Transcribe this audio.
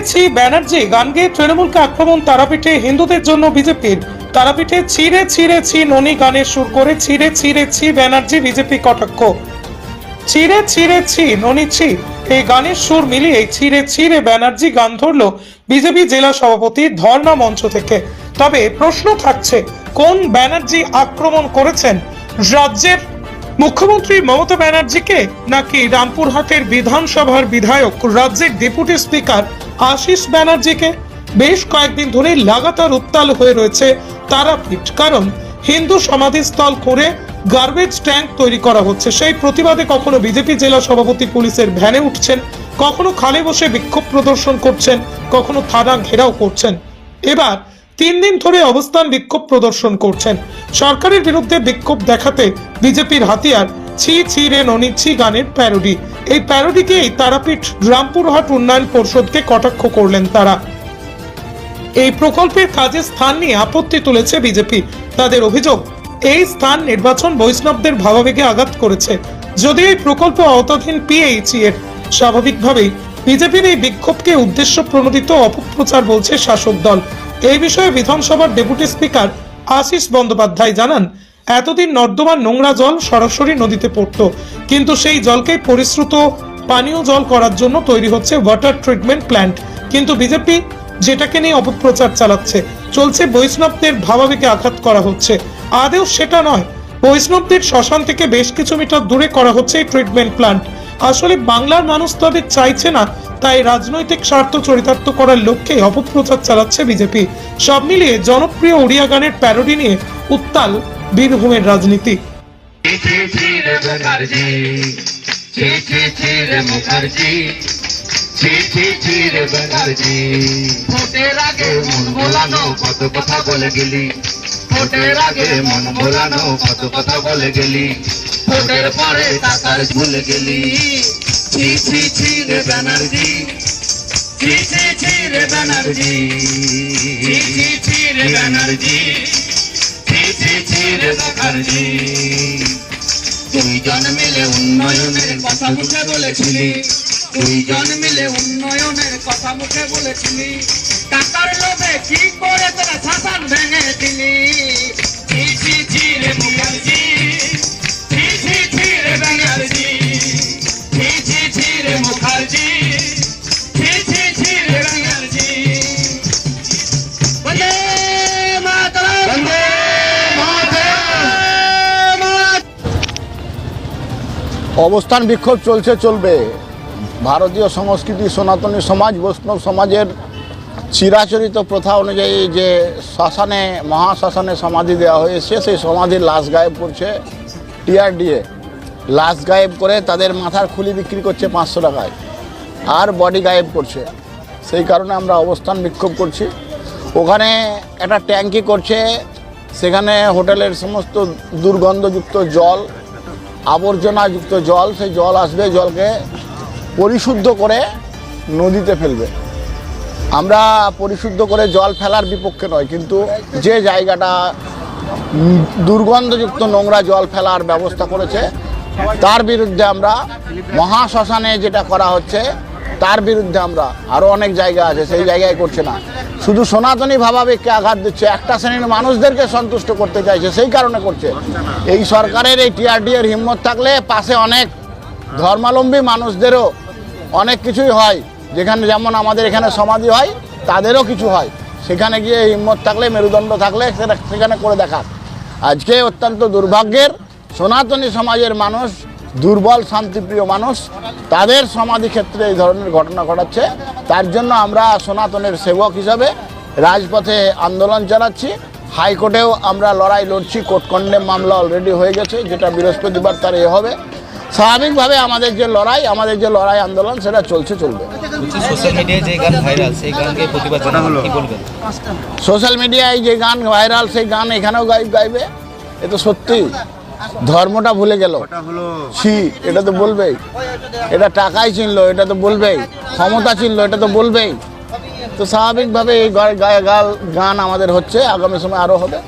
ছিঁড়েছি ব্যানার্জি, গান গেয়ে তৃণমূলকে আক্রমণ, তারাপীঠে হিন্দুদের জন্য বিজেপির। তারাপীঠে ছিঁড়ে ছিঁড়েছি ননী গানের সুর করে ছিঁড়ে ছিঁড়েছি ব্যানার্জি, বিজেপি কটাক্ষ। ছিঁড়ে ছিঁড়েছি ননিছি এই গানের সুর মিলিয়ে ছিঁড়ে ছিঁড়ে, ব্যানার্জি গান ধরল বিজেপি জেলা সভাপতি ধর্ণা মঞ্চ থেকে। তবে প্রশ্ন থাকছে, কোন ব্যানার্জি আক্রমণ করেছেন? রাজ্যের মুখ্যমন্ত্রী মমতা ব্যানার্জিকে নাকি রামপুরহাটের বিধানসভার বিধায়ক, রাজ্যের ডেপুটি স্পিকার আশিস ব্যানার্জিকে বেশ কয়েকদিন ধরে লাগাতার উত্তাল হয়ে রয়েছে তারাপীঠ। কারণ হিন্দু সমাধিস্থল করে গার্বেজ ট্যাঙ্ক তৈরি করা হচ্ছে। সেই প্রতিবাদে কখনো বিজেপি জেলা সভাপতি পুলিশের ভ্যানে উঠছেন, কখনো খালে বসে বিক্ষোভ প্রদর্শন করছেন, কখনো থানা ঘেরাও করছেন। এবার তিন দিন ধরে অবস্থান বিক্ষোভ প্রদর্শন করছেন। সরকারের বিরুদ্ধে বিক্ষোভ দেখাতে বিজেপির হাতিয়ার ছি ছি রে ননি ছি গানের প্যারোডি। এই প্যারোডিকেই তারাপীঠ রামপুরহাট উন্নয়ন পরিষদকে কটাক্ষ করলেন তারা। এই প্রকল্পের কাজে স্থান নিয়ে আপত্তি তুলেছে বিজেপি। তাদের অভিযোগ, এই স্থান নির্বাচন বৈষ্ণবদের ভাবাবেগে আঘাত করেছে। যদিও এই প্রকল্প আওতাধীন পিএইচই এর। স্বাভাবিকভাবেই বিজেপির এই বিক্ষোভকে উদ্দেশ্য প্রণোদিত অপপ্রচার বলছে শাসক দল। এই বিষয়ে বিধানসভার ডেপুটি স্পিকার আশিস বন্দ্যোপাধ্যায় জানান, এতদিন নর্দমার নোংরা জল সরাসরি নদীতে পড়তো, কিন্তু সেই জলকে পরিশ্রুত পানীয় জল করার জন্য তৈরি হচ্ছে ওয়াটার ট্রিটমেন্ট প্ল্যান্ট কিন্তু বিজেপি যেটাকে নিয়ে অপপ্রচার চালাচ্ছে, চলছে বৈষ্ণবদের ভাবাবেগে আঘাত করা হচ্ছে। আদেও সেটা নয়, বৈষ্ণবদের শ্মশান থেকে বেশ কিছু মিটার দূরে করা হচ্ছে এই ট্রিটমেন্ট প্ল্যান্ট আসলে বাংলার মানুষ তাদের চাইছে না, তাই রাজনৈতিক স্বার্থ চরিতার্থ করার লক্ষ্যে অপপ্রচার চালাচ্ছে বিজেপি। সব মিলিয়ে জনপ্রিয় ওড়িয়া গানের প্যারোডি নিয়ে উত্তাল বীরভূমের রাজনীতি। আগে মন কত কথা বলে গেলি। ভোটের আগে মন ভোলানো কত কথা বলে গেলি। ভোটের পরে টাকার ভুলে গেলি। ছি ছি ছি রে ব্যানার্জি। ছি ছি ছি রে ব্যানার্জি। ছি ছি ছি রে ব্যানার্জি। ছি ছি ছি রে মুখার্জি দুইজন মিলে উন্নয়নের কথা মুখে বলেছিলি। দুইজন মিলে উন্নয়নের কথা মুখে বলেছিলি। টাকার লোভে কি করে তোরা শাসন ভেঙে অবস্থান বিক্ষোভ চলছে, চলবে। ভারতীয় সংস্কৃতি, সনাতনী সমাজ, বৈষ্ণব সমাজের চিরাচরিত প্রথা অনুযায়ী যে শ্মশানে, মহাশ্মশানে সমাধি দেওয়া হয়েছে, সেই সমাধির লাশ গায়েব করছে টিআরডিএ। লাশ গায়েব করে তাদের মাথার খুলি বিক্রি করছে পাঁচশো টাকায় আর বডি গায়েব করছে। সেই কারণে আমরা অবস্থান বিক্ষোভ করছি। ওখানে একটা ট্যাঙ্কি করছে, সেখানে হোটেলের সমস্ত দুর্গন্ধযুক্ত জল আবর্জনাযুক্ত জল, সেই জল আসবে, জলকে পরিশুদ্ধ করে নদীতে ফেলবে। আমরা পরিশুদ্ধ করে জল ফেলার বিপক্ষে নয়, কিন্তু যে জায়গাটা দুর্গন্ধযুক্ত নোংরা জল ফেলার ব্যবস্থা করেছে, তার বিরুদ্ধে আমরা মহাশ্মশানে যেটা করা হচ্ছে তার বিরুদ্ধে আমরা আরও অনেক জায়গা আছে, সেই জায়গায় করছে না। শুধু সনাতনী ভাবাবেগকে আঘাত দিচ্ছে, একটা শ্রেণির মানুষদেরকে সন্তুষ্ট করতে চাইছে, সেই কারণে করছে। এই সরকারের এই টিআরডি এর হিম্মত থাকলে পাশে অনেক ধর্মাবলম্বী মানুষদেরও অনেক কিছুই হয়। যেখানে যেমন আমাদের এখানে সমাধি হয়, তাদেরও কিছু হয়। সেখানে গিয়ে হিম্মত থাকলে, মেরুদণ্ড থাকলে, সেটা সেখানে করে দেখা আজকে অত্যন্ত দুর্ভাগ্যের সনাতনী সমাজের মানুষ দুর্বল শান্তিপ্রিয় মানুষ তাদের সমাধি ক্ষেত্রে এই ধরনের ঘটনা ঘটাচ্ছে। তার জন্য আমরা সনাতনের সেবক হিসাবে রাজপথে আন্দোলন চালাচ্ছি। হাইকোর্টেও আমরা লড়াই লড়ছি কোর্ট কন্ডেম মামলা অলরেডি হয়ে গেছে যেটা বৃহস্পতিবার তার এ হবে। স্বাভাবিকভাবে আমাদের যে লড়াই আমাদের যে লড়াই আন্দোলন সেটা চলছে চলবে। সোশ্যাল মিডিয়ায় যে গান ভাইরাল সেই গান ভাইরাল সেই গান এখানেও গাইব গাইবে। এ তো সত্যি। ধর্মটা ভুলে গেল। ছি এটা তো বলবেই। এটা টাকাই চিনলো এটা তো বলবেই। ক্ষমতা চিনলো এটা তো বলবেই। তো স্বাভাবিকভাবে এই গাল গান আমাদের হচ্ছে আগামী সময় আরও হবে।